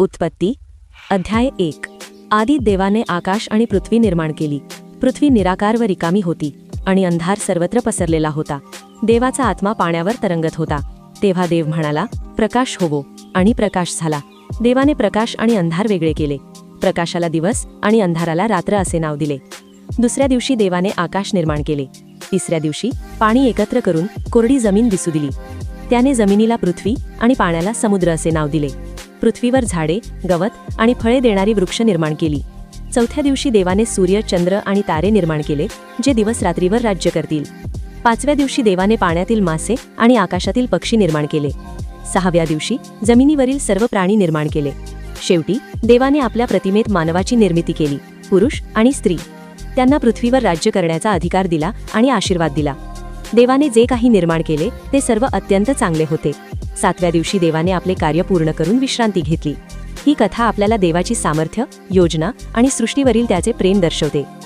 उत्पत्ती अध्याय एक. आधी देवाने आकाश आणि पृथ्वी निर्माण केली. पृथ्वी निराकार व रिकामी होती आणि अंधार सर्वत्र पसरलेला होता. देवाचा आत्मा पाण्यावर तरंगत होता. तेव्हा देव म्हणाला प्रकाश होवो आणि प्रकाश झाला. देवाने प्रकाश आणि अंधार वेगळे केले. प्रकाशाला दिवस आणि अंधाराला रात्र असे नाव दिले. दुसऱ्या दिवशी देवाने आकाश निर्माण केले. तिसऱ्या दिवशी पाणी एकत्र करून कोरडी जमीन दिसू दिली. त्याने जमिनीला पृथ्वी आणि पाण्याला समुद्र असे नाव दिले. पृथ्वीवर झाडे गवत आणि फळे देणारी वृक्ष निर्माण केली. चौथ्या दिवशी देवाने सूर्य चंद्र आणि तारे निर्माण केले जे दिवस रात्रीवर राज्य करतील. पाचव्या दिवशी देवाने पाण्यातील मासे आणि आकाशातील पक्षी निर्माण केले. सहाव्या दिवशी जमिनीवरील सर्व प्राणी निर्माण केले. शेवटी देवाने आपल्या प्रतिमेत मानवाची निर्मिती केली पुरुष आणि स्त्री. त्यांना पृथ्वीवर राज्य करण्याचा अधिकार दिला आणि आशीर्वाद दिला. देवाने जे काही निर्माण केले ते सर्व अत्यंत चांगले होते. सातव्या दिवशी देवाने आपले कार्य पूर्ण करून विश्रांती घेतली. ही कथा आपल्याला देवाची सामर्थ्य योजना आणि सृष्टीवरील त्याचे प्रेम दर्शवते.